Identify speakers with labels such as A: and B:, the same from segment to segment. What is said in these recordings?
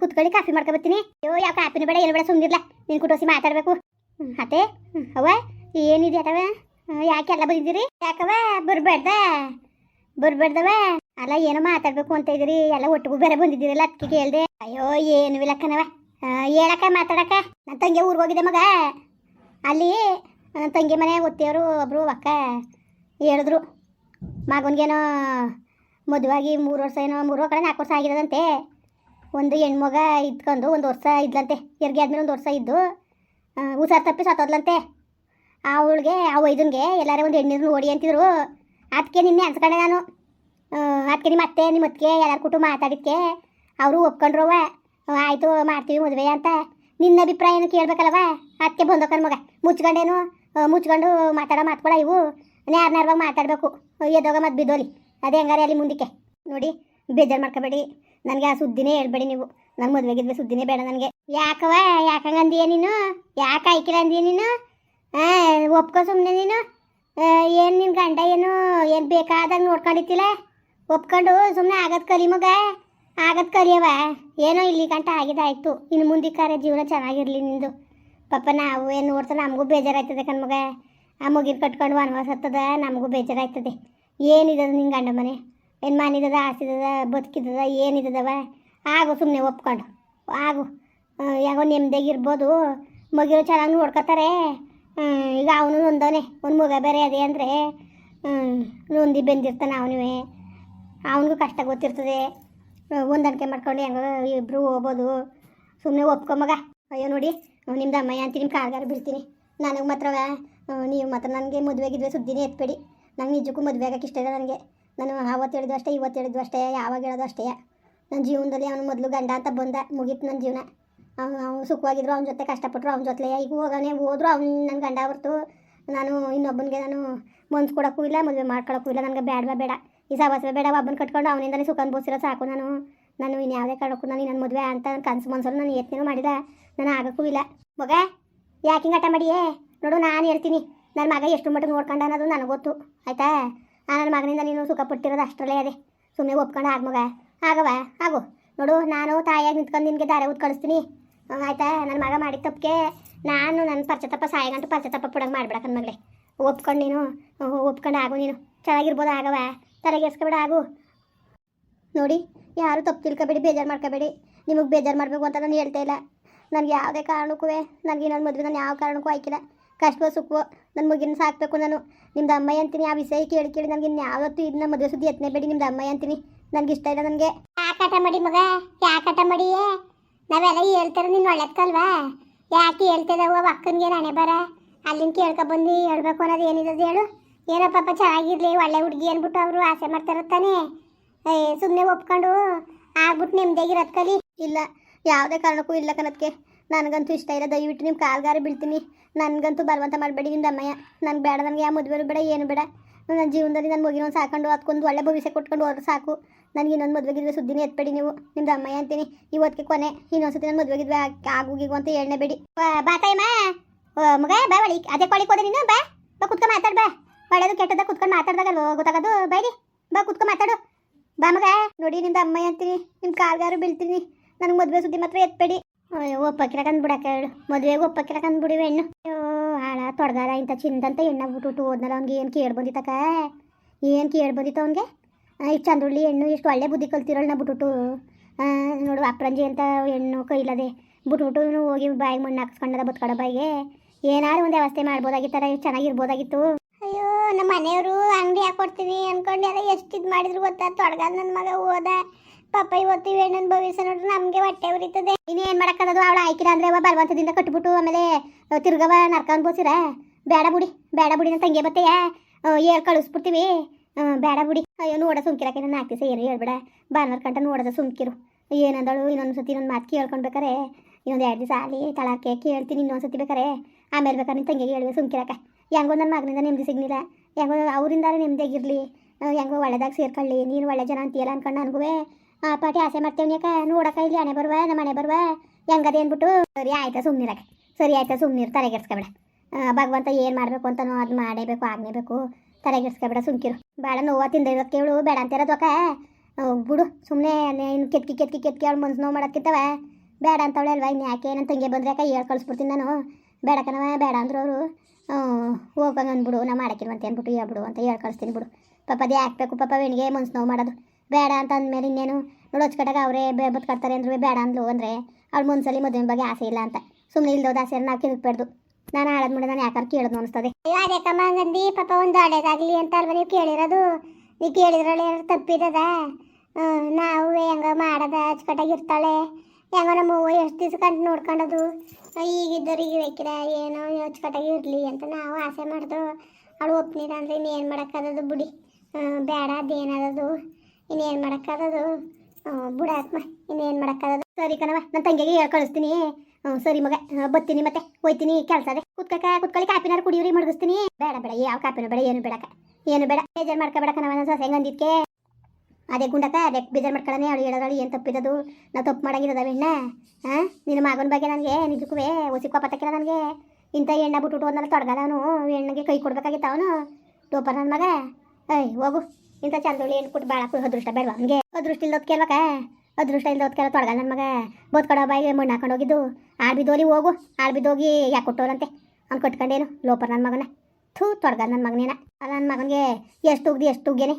A: ಕುತ್ಕೊಳ್ಳಿ, ಕಾಫಿ ಮಾಡ್ಕೊ ಬರ್ತೀನಿ. ಅಯ್ಯೋ, ಯಾವ ಕಾಫಿನ ಬೇಡ, ಏನು ಬೇಡ ಸುಮ್ಮನಿರ್ಲ ನೀನು ಕುಟೋಸಿ ಮಾತಾಡಬೇಕು. ಅತ್ತೆ ಅವ ಏನಿದೆ ಅಟವ ಯಾಕೆಲ್ಲ ಬಂದಿದ್ದೀರಿ? ಯಾಕವ ಬರ್ಬೇಡ್ದ ಬರ್ಬೇಡ್ದವ ಅಲ್ಲ, ಏನೋ ಮಾತಾಡ್ಬೇಕು ಅಂತ ಇದ್ದೀರಿ. ಎಲ್ಲ ಒಟ್ಟಿಗೂ ಬೇರೆ ಬಂದಿದ್ದೀರಲ್ಲ ಅದಕ್ಕೆ ಕೇಳ್ದೆ. ಅಯ್ಯೋ, ಏನು ಇಲ್ಲಕ್ಕನವ ಹೇಳಕ್ಕ, ಮಾತಾಡಕ್ಕ. ನನ್ನ ತಂಗಿ ಊರಿಗೆ ಹೋಗಿದ್ದೆ ಮಗ. ಅಲ್ಲಿ ನನ್ನ ತಂಗಿ ಮನೆ ಒತ್ತಿಯವರು ಒಬ್ಬರು ಅಕ್ಕ ಹೇಳಿದ್ರು. ಮಗನಿಗೇನೋ ಮದುವಾಗಿ ಮೂರು ವರ್ಷ ಏನೋ ಮೂರು ಕಡೆ ನಾಲ್ಕು ವರ್ಷ ಆಗಿರೋದಂತೆ. ಒಂದು ಹೆಣ್ಮಗ ಇದ್ಕೊಂಡು ಒಂದು ವರ್ಷ ಇದ್ಲಂತೆ, ಹೆರಿಗೆ ಆದ್ಮೇಲೆ ಒಂದು ವರ್ಷ ಇದ್ದು ಹುಷಾರು ತಪ್ಪಿ ಸತ್ತೋದ್ಲಂತೆ. ಅವಳಿಗೆ, ಆ ವೈದನ್ಗೆ ಎಲ್ಲರೂ ಒಂದು ಹೆಣ್ಣಿದ್ರು ಓಡಿ ಅಂತಿದ್ರು. ಅದಕ್ಕೆ ನಿನ್ನೆ ಅನ್ಸ್ಕೊಂಡೆ ನಾನು. ಅದಕ್ಕೆ ನಿಮ್ಮ ಅತ್ತೆ, ನಿಮ್ಮ ಅತ್ತಿಗೆ ಎಲ್ಲರ ಕುಟುಂಬ ಮಾತಾಡಿದ್ಕೆ, ಅವರು ಒಪ್ಕೊಂಡ್ರವ ಆಯಿತು ಮಾಡ್ತೀವಿ ಮದುವೆ ಅಂತ. ನಿನ್ನ ಅಭಿಪ್ರಾಯ ಏನು ಕೇಳಬೇಕಲ್ವ ಅದಕ್ಕೆ ಬಂದೋಕನ್ ಮಗ. ಮುಚ್ಕೊಂಡೇನು? ಮುಚ್ಕೊಂಡು ಮಾತಾಡೋ ಮಾತ್ಕೊಳ ಇವು. ನ್ಯಾರ ಮಾತಾಡಬೇಕು. ಎದ್ದೋಗ ಮತ್ತು ಬಿದ್ದೋಲಿ. ಅದೇ ಹೆಂಗಾರೆ ಅಲ್ಲಿ ಮುಂದಕ್ಕೆ. ನೋಡಿ, ಬೇಜಾರು ಮಾಡ್ಕೋಬೇಡಿ. ನನಗೆ ಆ ಸುದ್ದಿನೇ ಹೇಳ್ಬೇಡಿ ನೀವು. ನನ್ನ ಮದುವೆಗಿದ್ವಿ ಸುದ್ದಿನೇ ಬೇಡ ನನಗೆ. ಯಾಕವ ಯಾಕಂಗಂದೀಯ ನೀನು? ಯಾಕೆ ಆಯ್ಕಿಲ್ಲ ಅಂದೀಯ ನೀನು? ಒಪ್ಕೋ ಸುಮ್ಮನೆ ನೀನು? ಏನು ನಿನ್ನ ಗಂಡ ಏನು ಏನು ಬೇಕಾದಾಗ ನೋಡ್ಕೊಂಡಿತ್ತಿಲ್ಲ ಒಪ್ಕೊಂಡು ಸುಮ್ಮನೆ ಆಗದ್ ಕಲಿ ಮಗ. ಆಗದ್ ಕಲಿಯವ ಏನೋ ಇಲ್ಲಿ ಗಂಟ ಆಗಿದಾಯ್ತು ಇನ್ನು ಮುಂದಿಕ್ಕಾರೆ ಜೀವನ ಚೆನ್ನಾಗಿರಲಿ ನಿಂದು. ಪಾಪ ನಾವು ಏನು ನೋಡ್ತಾ ನಮಗೂ ಬೇಜಾರಾಯ್ತದೆ ಕಣ್ಮಗ ಆ ಮಗಿನ ಕಟ್ಕೊಂಡು ವನವಾಸ ಹತ್ತದ, ನಮಗೂ ಬೇಜಾರಾಯ್ತದೆ. ಏನಿದೆ ನಿನ್ನ ಗಂಡ ಮನೆ? ಏನು ಮನಿದದ ಆಸಿದದ ಬದುಕಿದದ, ಏನಿದದವ? ಆಗು ಸುಮ್ಮನೆ ಒಪ್ಕೊಂಡು. ಆಗು. ಯಾವ ಯಾಗೋ ನೆಮ್ಮದಿಯಾಗಿರ್ಬೋದು ಮಗಿರೋ ಚೆನ್ನಾಗಿ ನೋಡ್ಕೊತಾರೆ. ಈಗ ಅವನು ನೊಂದವನೆ. ಒಂದು ಮಗ ಬೇರೆ ಅದೇ ಅಂದರೆ ನೊಂದಿ ಬೆಂದಿರ್ತಾನೆ ಅವನಿವೆ. ಅವನಿಗೂ ಕಷ್ಟ ಗೊತ್ತಿರ್ತದೆ. ಹೊಂದಾಣಿಕೆ ಮಾಡ್ಕೊಂಡು ಹೆಂಗೋ ಇಬ್ಬರು ಹೋಗ್ಬೋದು. ಸುಮ್ಮನೆ ಒಪ್ಕೊ ಮಗ. ಅಯ್ಯೋ ನೋಡಿ ನಿಮ್ದು ಅಮ್ಮಯ್ಯ ಅಂತ ನಿಮ್ಮ ಕಾಲ್ಗಾರ ಬಿಡ್ತೀನಿ. ನನಗೆ ಮಾತ್ರವ ನೀವು ಮಾತ್ರ ನನಗೆ ಮದುವೆಗಿದ್ವೆ ಸುದ್ದಿನೇ ಎತ್ಬೇಡಿ. ನಂಗೆ ನಿಜಕ್ಕೂ ಮದುವೆ ಆಗಕ್ಕೆ ಇಷ್ಟ ಇಲ್ಲ ನನಗೆ. ನಾನು ಆವತ್ತು ಹೇಳಿದ್ದು ಅಷ್ಟೇ, ಇವತ್ತು ಹೇಳಿದ್ದು ಅಷ್ಟೇ, ಯಾವಾಗ ಹೇಳೋದು ಅಷ್ಟೇ. ನನ್ನ ಜೀವನದಲ್ಲಿ ಅವನು ಮೊದಲು ಗಂಡ ಅಂತ ಬಂದ, ಮುಗೀತು ನನ್ನ ಜೀವನ. ಅವ್ನು ಅವ್ನು ಸುಖವಾಗಿದ್ರು ಅವ್ನ ಜೊತೆ ಕಷ್ಟಪಟ್ಟರು ಅವ್ನ ಜೊತೆ ಈಗ ಹೋಗೋನೆ ಹೋದ್ರು ಅವ್ನು ನನ್ನ ಗಂಡ ಹೊರ್ತು ನಾನು ಇನ್ನೊಬ್ಬನಿಗೆ ನಾನು ಮನ್ಸು ಕೊಡೋಕ್ಕೂ ಇಲ್ಲ, ಮದುವೆ ಮಾಡ್ಕೊಳಕ್ಕೂ ಇಲ್ಲ, ನನಗೆ ಬೇಡವೇ ಬೇಡ. ಈ ಸಾವಸವೇ ಬೇಡ ಒಬ್ಬನ ಕಟ್ಕೊಂಡು ಅವನಿಂದಲೇ ಸುಖ ಅನ್ಭವಿಸಿರೋ ಸಾಕು ನಾನು. ನಾನು ಇನ್ಯಾವುದೇ ಕಾರಣಕ್ಕೂ ನಾನು ನನ್ನ ಮದುವೆ ಅಂತ ಕನಸು ಮನ್ಸಲ್ಲಿ ನಾನು ಯತ್ನೂ ಮಾಡಿದ ನಾನು ಆಗೋಕ್ಕೂ ಇಲ್ಲ. ಮಗ, ಯಾಕೆ ಹಿಂಗೆ ಮಾಡಿ ಮಾಡಿಯೇ? ನೋಡು, ನಾನು ಹೇಳ್ತೀನಿ. ನನ್ನ ಮಗ ಎಷ್ಟು ಮಟ್ಟಿಗೆ ನೋಡ್ಕೊಂಡ ಅನ್ನೋದು ನನಗೆ ಗೊತ್ತು. ಆಯ್ತಾ? ನನ್ನ ಮಗನಿಂದ ನೀನು ಸುಖ ಪಟ್ಟಿರೋದು ಅಷ್ಟರಲ್ಲೇ ಅದೇ. ಸುಮ್ಮನೆ ಒಪ್ಕೊಂಡು ಆಗ ಮಗ. ಆಗವ? ಆಗು. ನೋಡು, ನಾನು ತಾಯಿಯಾಗಿ ನಿಂತ್ಕೊಂಡು ನಿನಗೆ ದಾರೆ ಊದ್ ಕಳಿಸ್ತೀನಿ. ಆಯ್ತಾ? ನನ್ನ ಮಗ ಮಾಡಿದ ತಪ್ಪಿಗೆ ನಾನು ನನ್ನ ಪರ್ಚತಪ್ಪ ಸಾಯಿಗಂಟು ಪರ್ಚತಪ್ಪ ಪುಡಂಗೆ ಮಾಡ್ಬೇಡ ಮಗಳೇ. ಒಪ್ಕೊಂಡು ನೀನು. ಒಪ್ಕೊಂಡು ಆಗು ನೀನು. ಚೆನ್ನಾಗಿರ್ಬೋದು ಆಗವ. ತಲೆಗೆಸ್ಕೊಬೇಡ, ಆಗು. ನೋಡಿ, ಯಾರು ತಪ್ಪು ತಿಳ್ಕೊಬೇಡಿ, ಬೇಜಾರು ಮಾಡ್ಕೋಬೇಡಿ. ನಿಮಗೆ ಬೇಜಾರು ಮಾಡಬೇಕು ಅಂತ ನಾನು ಹೇಳ್ತಾ ಇಲ್ಲ. ನನಗೆ ಯಾವುದೇ ಕಾರಣಕ್ಕೂ, ನನಗೆ ಇನ್ನೊಂದು ಮದುವೆ ನಾನು ಯಾವ ಕಾರಣಕ್ಕೂ ಆಯ್ಕಿಲ್ಲ. ಕಷ್ಟವೋ ಸುಖವೋ ನನ್ನ ಮಗಿನ ಸಾಕಬೇಕು ನಾನು. ನಿಮ್ದು ಅಮ್ಮಯ್ಯ ಅಂತೀನಿ ಆ ವಿಷಯ ಕೇಳಿ ಕೇಳಿ ನನಗೆ ಯಾವತ್ತೂ ಇದನ್ನ ಮದುವೆ ಸುದ್ದಿ ಎತ್ತನೆ ಬೇಡಿ ನಿಮ್ದು ಅಮ್ಮಯ್ಯ ಅಂತೀನಿ. ನನಗೆ ಇಷ್ಟ ಇಲ್ಲ ನನಗೆ. ಯಾಕಾಟ ಮಾಡಿ ಮಗ? ಯಾಕಾಟ ಮಾಡಿ? ನಾವೆಲ್ಲ ಹೇಳ್ತಾರೆ ನೀನು ಒಳ್ಳೆದಲ್ವಾ ಯಾಕೆ ಹೇಳ್ತಿದ್ದಾವ ಅಕ್ಕನಿಗೆ ನಾನೇ ಬರ? ಅಲ್ಲಿಂದ ಕೇಳ್ಕೊ ಬಂದು ಹೇಳ್ಬೇಕು ಅನ್ನೋದು ಏನಿದೆ ಹೇಳು. ಏನೋ ಪಾಪ ಚೆನ್ನಾಗಿರಲಿ ಒಳ್ಳೆ ಹುಡುಗಿ ಅಂದ್ಬಿಟ್ಟು ಅವರು ಆಸೆ ಮಾಡ್ತಾರೆ ತಾನೇ. ಏ ಸುಮ್ಮನೆ ಒಪ್ಕೊಂಡು ಆಗ್ಬಿಟ್ಟು ನೆಮ್ಮದಿಯಾಗಿರೋದು ಕಲಿ. ಇಲ್ಲ ಯಾವುದೇ ಕಾರಣಕ್ಕೂ ಇಲ್ಲ ಕಣದಕ್ಕೆ ನನಗಂತೂ ಇಷ್ಟ ಇಲ್ಲ. ದಯವಿಟ್ಟು ನಿಮ್ಮ ಕಾಲ್ಗಾರ ಬೀಳ್ತೀನಿ. ನನಗಂತೂ ಬರುವಂತ ಮಾಡಬೇಡಿ ನಿಮ್ದು ಅಮ್ಮಯ್ಯ. ನನಗೆ ಬೇಡ ನನಗೆ ಯಾವ ಮದುವೆ ಬೇಡ ಏನು ಬೇಡ. ನನ್ನ ಜೀವನದಲ್ಲಿ ನನ್ನ ಮಗಿನ ಸಾಕೊಂಡು ಅದಕ್ಕೊಂದು ಒಳ್ಳೆ ಭವಿಷ್ಯ ಕೊಟ್ಕೊಂಡು ಹೋದ್ರೆ ಸಾಕು. ನನಗೆ ಇನ್ನೊಂದು ಮದುವೆಗಿದ್ವಿ ಸುದ್ದಿನೇ ಎತ್ಬೇಡಿ ನೀವು. ನಿಮ್ದು ಅಮ್ಮಯ್ಯ ಅಂತೀನಿ. ಇವತ್ತಿಗೆ ಕೊನೆ. ಇನ್ನೊಂದ್ಸತಿ ನನ್ನ ಮದುವೆಗಿದ್ವಿ ಆಗುಗಿಗು ಅಂತ ಎಣ್ಣೆ ಬೇಡಿ. ಬಾ ತಾಯಿ ಓ, ಮಗ ಬಾ ಬಳಿ ಅದೇ ಕೊಳಿಕ್ ಹೋದೆ ನೀನು? ಬಾ. ಬಾ ಕುತ್ಕೊ ಮಾತಾಡ್ ಬಾ. ಒಳ್ಳೆದು ಕೆಟ್ಟದ ಕುತ್ಕೊಂಡು ಮಾತಾಡ್ದಾಗಲ್ವ ಗೊತ್ತಾಗೋದು? ಬೈರಿ ಬಾ ಕುತ್ಕೊ ಮಾತಾಡು. ಬಾ ಮಗ. ನೋಡಿ ನಿಮ್ದು ಅಮ್ಮಯ್ಯ ಅಂತೀನಿ. ನಿಮ್ಮ ಕಾಲ್ಗಾರು ಬೀಳ್ತೀನಿ. ನನಗೆ ಮದುವೆ ಸುದ್ದಿ ಮಾತ್ರ ಎತ್ಬೇಡಿ. ಅಯ್ಯೋ ಒಪ್ಪಕ್ಕಿರಕಂದ್ ಬಿಡಕ್ಕೆ ಹೇಳು. ಮದುವೆಗೆ ಒಪ್ಪಕ್ಕಿರಕಂದ್ ಬಿಡಿವೆ ಹೆಣ್ಣು ಅಯ್ಯೋ ಹಾಳ ತೊಡ್ದಾರ ಇಂಥ ಚಿಂದಂತ ಬಿಟ್ಟು ಹೋದ್ನಲ್ಲ ಅವ್ನಿಗೆ ಏನು ಕೇಳಿ ಬಂದಿತ್ತಕ್ಕ ಏನು ಕೇಳಿ ಬಂದಿತ್ತು ಅವ್ನಿಗೆ ಇಷ್ಟು ಚಂದುಳ್ಳಿ ಹೆಣ್ಣು ಇಷ್ಟು ಒಳ್ಳೆ ಬುದ್ಧಿ ಕಲ್ತಿರೋಳ್ನ ಬಿಟ್ಬಿಟ್ಟು ಆ, ನೋಡು ಅಪ್ರಂಜಿ ಅಂತ ಹೆಣ್ಣು ಕೈಲದೆ ಬಿಟ್ಬಿಟ್ಟು ಇವನು ಹೋಗಿ ಬಾಯಿಗೆ ಮಣ್ಣು ಹಾಕ್ಸ್ಕೊಂಡದ ಬತ್ಕಡ ಬಾಯಿಗೆ. ಏನಾದ್ರು ಒಂದು ವ್ಯವಸ್ಥೆ ಮಾಡ್ಬೋದಾಗಿತ್ತರ ಚೆನ್ನಾಗಿರ್ಬೋದಾಗಿತ್ತು. ಅಯ್ಯೋ ನಮ್ಮ ಮನೆಯವರು ಅಂಗಡಿ ಹಾಕೊಡ್ತೀನಿ ಅನ್ಕೊಂಡು ಎಲ್ಲ ಎಷ್ಟು ಇದು ಮಾಡಿದ್ರು ಗೊತ್ತಾ? ತೊಡಗಾದ ನನ್ನ ಮಗ ಹೋದ. ಪಾಪ ಇವತ್ತು ಹೆಣ್ಣನ ಭವಿಷ್ಯ ನೋಡ್ರಿ ನಮಗೆ ಹೊಟ್ಟೆ ಉರಿತದೆ. ಇನ್ನೇನು ಮಾಡಕ್ಕದದು ಅವಳ ಆಯ್ಕಿರ ಅಂದ್ರೆ ಅವ ಬಲವಂತದಿಂದ ಕಟ್ಬಿಟ್ಟು ಆಮೇಲೆ ತಿರ್ಗವ ನರ್ಕ ಅನ್ಬೋಸಿರ ಬೇಡ ಬುಡಿ ಬೇಡ ಬುಡಿ ನನ್ನ ತಂಗಿ ಬತ್ತೆಯ. ಏರ್ ಕಳಿಸ್ಬಿಡ್ತೀವಿ. ಬೇಡ ಬುಡಿ. ಅಯ್ಯೋ, ನೋಡ ಸುಮ್ಕಿರಕ್ಕೆ ನನ್ನ ಆಗ್ತಿ ಏನು ಹೇಳ್ಬೇಡ. ಭಾನುವಾರ ಕಂಟ ನೋಡದ ಸುಮ್ಕಿರು. ಏನಂದಳು? ಇನ್ನೊಂದು ಸತಿ ಇನ್ನೊಂದು ಮಾತು ಕೇಳ್ಕೊಂಡ್ಬೇಕಾರೆ ಇನ್ನೊಂದು ಎರಡು ದಿವಸ ಆಗಲಿ, ತಳಕ್ಕೆ ಕೇಳ್ತೀನಿ, ಇನ್ನೊಂದು ಸತಿ ಬೇಕಾರೆ? ಆಮೇಲೆ ಬೇಕಾದ್ರೆ ನಿನ್ನ ತಂಗಿಗೆ ಹೇಳುವೆ ಸುಮ್ಕಿರಕ್ಕ ಹೆಂಗೋ ನನ್ನ ಮಗನಿಂದ ನೆಮ್ಮದಿ ಸಿಗ್ಲಿಲ್ಲ. ಹೆಂಗೋ ಅವರಿಂದಾರೆ ನೆಮ್ಮದಿಯಾಗಿರಲಿ ಹೆಂಗೋ ಒಳ್ಳೆದಾಗ ಸೇರ್ಕೊಳ್ಳಿ. ನೀನು ಒಳ್ಳೆ ಜನ ಅಂತೀಯಲ್ಲ ಅನ್ಕೊಂಡು ನನಗೂ ಆ, ಪಾಟಿ ಆಸೆ ಮಾಡ್ತೇವೆ ಯಾಕ ನೋಡಕ್ಕ, ಇಲ್ಲಿ ಹಣೆ ಬರುವ, ನಮ್ಮ ಮನೆ ಬರುವ. ಹೆಂಗದ ಏನ್ಬಿಟ್ಟು ಸರಿ ಆಯ್ತಾ ಸುಮ್ಮನಿರಕ್ಕೆ ಸರಿ ಆಯ್ತಾ ಸುಮ್ಮನಿರು ತಲೆಗೆಡ್ಸ್ಕೊಬೇಡ ಭಗವಂತ ಏನು ಮಾಡಬೇಕು ಅಂತನೋ ಅದು ಮಾಡೇಬೇಕು, ಆಗ್ನೇಬೇಕು. ತಲೆಗೆಡ್ಸ್ಕೊಬೇಡ ಸುಮ್ಕಿರು. ಭಾಳ ನೋವು ತಿಂದ ಕೇಳು, ಬೇಡ ಅಂತಿರೋದು ಅಕ್ಕ. ಬಿಡು ಸುಮ್ಮನೆ ಇನ್ನು ಕೆತ್ಕಿ ಕೆತ್ಕಿ ಕೆತ್ಕಿ ಅವಳು ಮನ್ಸು ನೋವು ಮಾಡೋಕ್ಕಿತ್ತವ ಬೇಡ ಅಂತವಳೆ ಅಲ್ವಾ ಇನ್ನು ಯಾಕೆ? ನನ್ನ ತಂಗಿ ಬಂದ್ರೆ ಯಾಕೆ ಹೇಳಿ ಕಳಿಸ್ಬಿಡ್ತೀನಿ ನಾನು. ಬೇಡ ಕಣವ ಬೇಡ ಅಂದ್ರು ಅವರು. ಹೋಗಂಗೆ ಅಂದ್ಬಿಡು, ನಾ ಮಾಡಕ್ಕಿಲ್ವಂತ ಅಂದ್ಬಿಟ್ಟು ಹೇಳ್ಬಿಡು ಅಂತ ಹೇಳಿ ಕಳಿಸ್ತೀನಿ ಬಿಡು. ಪಾಪ ಅದೇ ಹಾಕ್ಬೇಕು ಪಾಪ ಹೆಣ್ಣಿಗೆ ಮನ್ಸು ನೋವು ಮಾಡೋದು. ಬೇಡ ಅಂತ ಅಂದಮೇಲೆ ಇನ್ನೇನು ನೋಡು ಹಚ್ಕಟ್ಟಾಗ ಅವರೇ ಬದುಕಾಡ್ತಾರೆ ಅಂದ್ರು ಬೇಡ ಅಂದ್ಲು ಅಂದರೆ ಅವ್ಳು ಮುನ್ಸಲಿ ಮದುವೆ ಬಗ್ಗೆ ಆಸೆ ಇಲ್ಲ ಅಂತ. ಸುಮ್ಮನೆ ಇಲ್ದೋದ ಆಸೆ ನಾವು ಕಿರಿಕ್ಬಾರ್ದು ನಾನು ಆಡದ್ ಮಾಡಿ ನಾನು ಯಾಕಾರು ಕೇಳಿದ್ನು ಅನಿಸ್ತದೆ ಆಗೇಕಮ್ಮ ಅಂದಿ ಪಾಪ ಒಂದು ಒಳ್ಳೇದಾಗಲಿ ಅಂತ ಅಲ್ವ ನೀವು ಕೇಳಿರೋದು? ನೀವು ಕೇಳಿದ್ರಲ್ಲಿ ತಪ್ಪಿದದ? ನಾವು ಹೆಂಗ ಮಾಡದ, ಅಚ್ಚುಕಟ್ಟಾಗಿ ಇರ್ತಾಳೆ. ಹೆಂಗೋ ನಮ್ಮ ಅವ್ವ ಎಷ್ಟು ದಿವಸ ಕಂಡು ನೋಡ್ಕೊಂಡದು? ಈಗಿದ್ದವ್ರಿಗೆ ಬೇಕಿರ, ಏನೋ ಅಚ್ಚುಕಟ್ಟಾಗಿ ಇರಲಿ ಅಂತ ನಾವು ಆಸೆ ಮಾಡ್ದು. ಅವಳು ಒಪ್ನಿದ ಅಂದ್ರೆ ಇನ್ನೇನು ಮಾಡೋಕ್ಕದದು ಬಿಡಿ. ಬೇಡ ಅದೇನದದು ಇನ್ನೇನು ಮಾಡೋಕ್ಕಾಗೋದು ಬುಡ ಆತ್ಮ, ಇನ್ನೇನು ಮಾಡೋಕ್ಕಾಗದು ಸರಿ ಕಣವ ನನ್ನ ತಂಗಿಗೆ ಹೇಳಿ, ಕಳಿಸ್ತೀನಿ. ಸರಿ ಮಗ ಬತ್ತೀನಿ ಮತ್ತೆ, ಹೋಯ್ತೀನಿ ಕೆಲಸ ಅದೇ. ಕುತ್ಕಕ, ಕುತ್ಕೊಳ್ಳಿ ಕಾಪಿನಾರು ಕುಡಿಯೋರಿ ಮಡಗಿಸ್ತೀನಿ ಬೇಡ ಬೇಡ, ಯಾವ ಕಾಪಿನ ಬೇಡ, ಏನು ಬೇಡಕ ಏನು ಬೇಡ, ಬೇಜಾರು ಮಾಡ್ಕೋಬೇಡ ಕಣವ ನನ್ನ ಸೊಸೆ, ಹೆಂಗಂದಿದ್ಕೆ? ಅದೇ ಗುಂಡಕ ಅದೇ ಬೇಜಾರು ಮಾಡ್ಕೊಳ್ಳೋಣ ಅವಳು ಹೇಳೋದಳು, ಏನು ತಪ್ಪಿದದು? ನಾವು ತಪ್ಪು ಮಾಡಂಗಿರೋದ ಹೆಣ್ಣ ಹಾಂ ನಿನ್ನ ಮಗನ ಬಗ್ಗೆ ನನಗೆ ನಿಜಕ್ಕೂ ಹೊಸಿ ಕೋಪ ತಕ್ಕಿಲ್ಲ ನನಗೆ. ಇಂಥ ಎಣ್ಣೆ ಬಿಟ್ಟು ಒಂದಲ್ಲ ತೊಡಗಲ್ಲ ಅವನು ಹೆಣ್ಣಿಗೆ ಕೈ ಕೊಡ್ಬೇಕಾಗಿತ್ತು ಅವನು. ಟೋಪ ನನ್ನ ಮಗ. ಏಯ್, ಹೋಗು. ಇಂಥ ಚಂದೋಳಿ ಏನು ಕೊಟ್ಟು ಭಾಳ ಅದೃಷ್ಟ ಬೇಡವಾ? ಹಂಗೆ ಅದೃಷ್ಟ ಇಲ್ಲದ ಕೇಳ್ಬೇಕ. ಅದೃಷ್ಟ ಇಲ್ಲದ ಕೇಳ ತೊಡಗಲ್ಲ ನನ್ನ ಮಗ. ಬೋದ್ಕಡೋ ಬಾಯಿಗೆ ಮಣ್ಣು ಹಾಕೊಂಡು ಹೋಗಿದ್ದು. ಆಳ್ ಬಿದ್ದೋಲಿ ಹೋಗು. ಆಳ್ ಬಿದೋಗಿ ಯಾಕೆ ಕೊಟ್ಟೋರಂತೆ? ಅವ್ನು ಕಟ್ಕೊಂಡೇನು? ಲೋಪರ್ ನನ್ನ ಮಗನ. ಥೂ ತೊಡಗಲ್ಲ ನನ್ನ ಮಗನೇನ. ಅಲ್ಲ ನನ್ನ ಮಗನಿಗೆ ಎಷ್ಟು ಉಗ್ದು ಎಷ್ಟು ಉಗ್ಗೇನೆ.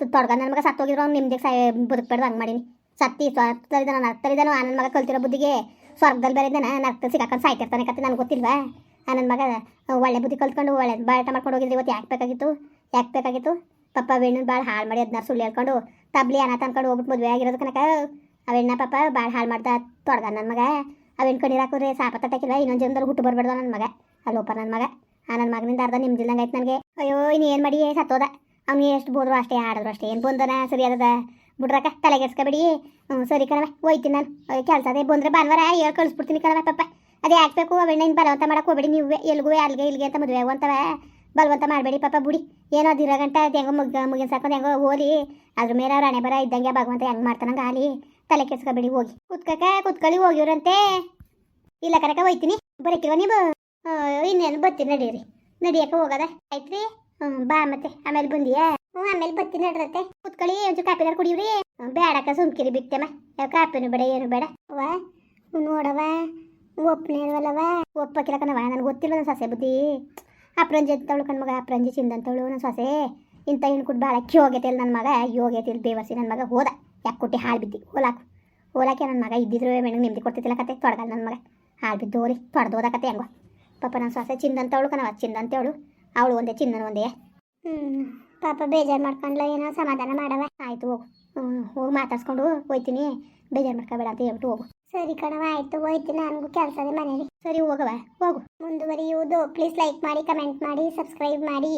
A: ತೊಡಗಲ್ಲ ನನ್ನ ಮಗ ಸತ್ತೋಗಿದ್ರು ಅವ್ನು ನಿಮ್ದಕ್ಕೆ ಸಾಯ ಬೇಡ ಹಂಗೆ ಮಾಡೀನಿ. ಸತ್ತಿ ತರಿದಾನ ನರ್ತರಿದಾನು ಆ ನನ್ನ ಮಗ ಕಲ್ತಿರೋ ಬುದ್ಧಿಗೆ ಸ್ವರ್ಗದಲ್ಲಿ ಬೇರೆ ಇದ್ದಾನ ನರ್ತ ಸಿಗಾಕೊಂಡು ಸಾಯ್ತಿರ್ತಾನೆ ಕತೆ, ನನಗೆ ಗೊತ್ತಿಲ್ವಾ? ಆ ನನ್ನ ಮಗ, ಒಳ್ಳೆ ಬುದ್ಧಿ ಕಲ್ತ್ಕೊಂಡು, ಒಳ್ಳೆ ಬಾಟ ಮಾಡ್ಕೊಂಡು ಹೋಗಿದ್ರೆ ಇವತ್ತು ಯಾಕೆ ಬೇಕಾಗಿತ್ತು? ಯಾಕೆ ಬೇಕಾಗಿತ್ತು? ಪಪ್ಪ ವೆಣ್ಣು ಭಾಳ ಹಾಳು ಮಾಡಿ ಅದನ್ನ ಸುಳ್ಳು ಹೇಳ್ಕೊಂಡು ತಬ್ಲಿ ಅನಾಥ ಅನ್ಕೊಂಡು ಹೋಗ್ಬಿಟ್ಟು ಮದುವೆ ಆಗಿರೋದು ಕನಕ. ಅವೆಣ್ಣ ಪಾಪ ಭಾಳ ಹಾಳು ಮಾಡ್ದ ತೊಡ್ದ ನನ್ನ ಮಗ. ಅವೆಣ್ಣ ಕಣ್ಣೀರು ಹಾಕಿದ್ರೆ ಸಾಪ ತಟ್ಟಕ್ಕಿಲ್ಲ ಇನ್ನೊಂದು ಜನದಲ್ಲಿ ಹುಟ್ಟು ಬರಬಾರ್ದು ನನ್ನ ಮಗ. ಅಲ್ಲೋಪ ನನ್ನ ಮಗ. ಆ ನನ್ನ ಮಗನಿಂದ ಅರ್ಧ ನಿಮ್ದಿಲ್ಲಂಗೆ ಆಯ್ತು ನನಗೆ. ಅಯ್ಯೋ ಇನ್ನು ಏನು ಮಾಡಿ? ಸತ್ತೋದ. ಅವ್ನು ಎಷ್ಟು ಬೋದ್ರು ಅಷ್ಟೇ, ಆಡಿದ್ರು ಅಷ್ಟೇ. ಏನು ಬಂದನ? ಸರಿ ಅದ ಬಿಡ್ರಕ್ಕ ತಲೆಗೆಡ್ಸ್ಕೊಬೇಡಿ ಹ್ಞೂ ಸರಿ ಕಣವೆ ಹೋಯ್ತೀನಿ ನಾನು. ಕೆಲಸ ಅದೇ ಬಂದರೆ ಭಾನುವಾರ ಹೇಳಿ ಕಳಿಸ್ಬಿಡ್ತೀನಿ ಕಣವೆ ಪಪ್ಪ. ಅದೇ ಹಾಕ್ಬೇಕು ಅವೆಣ್ಣ ಇನ್ನು ಬಲವಂತ ಮಾಡೋಕೆ ಹೋಗ್ಬೇಡಿ ನೀವು. ಎಲ್ಗೂ ಅಲ್ಲಿಗೆ ಇಲ್ಲಿಗೆ ಅಂತ ಮದುವೆ ಆಗುವಂತವ. ಬಲವಂತ ಮಾಡಬೇಡಿ, ಪಾಪ ಬುಡಿ. ಏನೋ ದಿರ ಗಂಟ ಅದು ಹೆಂಗೋ ಮುಗ್ ಮುಗಿನ ಸಾಕೊಂಡು ಹೆಂಗೋ ಓಲಿ ಅದ್ರ ಮೇಲೆ ಅವ್ರು ಹಣೆ ಬರ ಇದ್ದಂಗೆ ಭಗವಂತ ಹೆಂಗೆ ಮಾಡ್ತಾನಂಗೆ ಅಲ್ಲಿ ತಲೆ ಕೆಡ್ಸ್ಕೊಬೇಡಿ, ಹೋಗಿ. ಕುತ್ಕಕ ಕುತ್ಕೊಳ್ಳಿ, ಹೋಗಿವ್ರಂತೆ. ಇಲ್ಲ ಕರಕ, ಹೋಯ್ತೀನಿ. ಬರಕಿಲ್ವ ನೀವು? ಇನ್ನೇನು ಬರ್ತೀನಿ ನಡೀರಿ. ನಡಿಯಕ್ಕೆ ಹೋಗದ. ಆಯ್ತ್ರಿ? ಹ್ಞೂ ಬಾ ಮತ್ತೆ. ಆಮೇಲೆ ಬಂದಿಯಾ? ಹ್ಞೂ ಆಮೇಲೆ ಬರ್ತೀನಿ ನಡ್ರತ್ತೆ. ಕುತ್ಕೊಳ್ಳಿ, ಒಂಚೂರು ಕಾಪಿನಾರು ಕುಡಿಯುವ್ರಿ? ಬೇಡಕ್ಕ ಸುಮ್ಕಿರಿ ಬಿಟ್ಟೆಮ್ಮ ಯಾವ ಕಾಪಿನೂ ಬೇಡ, ಏನು ಬೇಡ. ಅವ ನೋಡವ ಒಪ್ಪನೇ ಇಲ್ವಲ್ಲವ ನನಗೆ ಗೊತ್ತಿಲ್ಲ ನನ್ನ ಬುದ್ಧಿ. ಅಪ್ರಂಜಿ ಅಂತವಳು ಕಣ್ಮಗ ಅಪ್ರಂಜಿ ಚಿಂದಂತವಳು ನನ್ನ ಸೊಸೆ. ಇಂಥ ಹೆಣ್ಣು ಕೊಟ್ಟು ಭಾಳ ಯೋಗ್ಯತೆ ಇಲ್ಲ ನನ್ನ ಮಗ. ಯೋಗ್ಯತೆ ಇಲ್ಲ ಬೇವರ್ಸಿ ನನ್ನ ಮಗ. ಹೋದ. ಯಾಕೆ ಕೊಟ್ಟು ಹಾಳು ಬಿದ್ದಿ? ಹೋಲಾಕು. ಹೋಲಾಕೆ ನನ್ನ ಮಗ ಇದ್ದಿದ್ರು ಮೆಣಗೆ ನೆಮ್ಮದಿ ಕೊಡ್ತಿದ್ದಿಲ್ಲ ಕತೆ. ತೊಡಗಲ್ಲ ನನ್ನ ಮಗ. ಹಾಳು ಬಿದ್ದು ಹೋರಿ ತೊಡೆದು ಹೋದ ಕತೆ ಹೆಂಗೋ. ಪಾಪ ನನ್ನ ಸೊಸೆ ಚಿಂದಂತವಳು ಕಣವ ಚಿಂದಂತವಳು ಅವಳು ಒಂದೇ, ಚಿನ್ನನ ಒಂದೇ. ಹ್ಞೂ ಪಾಪ ಬೇಜಾರು ಮಾಡ್ಕೊಂಡ್ಲ, ಏನೋ ಸಮಾಧಾನ ಮಾಡವ ಆಯಿತು ಹೋಗು. ಹೋಗಿ ಮಾತಾಡ್ಸ್ಕೊಂಡು ಹೋಗ್ತೀನಿ. ಬೇಜಾರು ಮಾಡ್ಕೋಬೇಡ ಅಂತ ಹೇಳ್ಬಿಟ್ಟು ಹೋಗು. ಸರಿ ಕಣವ ಆಯ್ತು, ಹೋಯ್ತು. ನನಗೂ ಕೆಲಸ ಇದೆ ಮನೇಲಿ ಸರಿ ಹೋಗವ ಹೋಗು. ಮುಂದುವರಿಯುವುದು. ಪ್ಲೀಸ್ ಲೈಕ್ ಮಾಡಿ ಕಮೆಂಟ್ ಮಾಡಿ ಸಬ್ಸ್ಕ್ರೈಬ್ ಮಾಡಿ.